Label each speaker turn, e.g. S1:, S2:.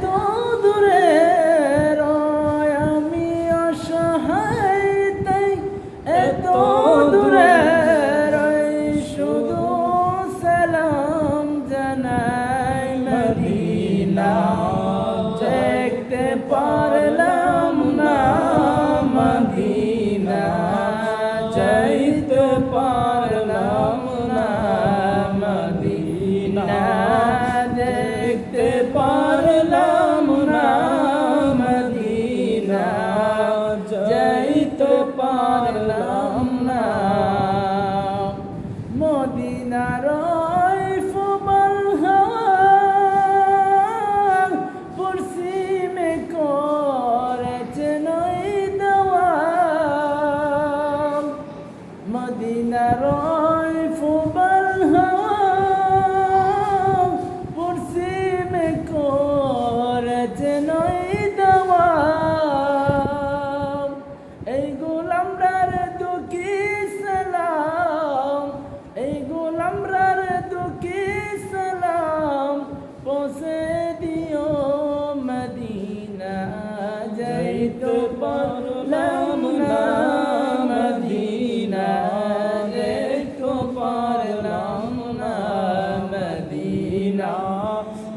S1: এত দূরে রয়, আমি অসহায় তাই এত দূরে রয়, শুধু সালাম জানাই মদিনা। দেখতে পারলাম না মদিনা, যাইতে পারলাম না মদিনা। মদিনার ফুবল পশ্চিমে করেছে নই দেওয়া মদিনার ফুবল পশ্চিমে করেছে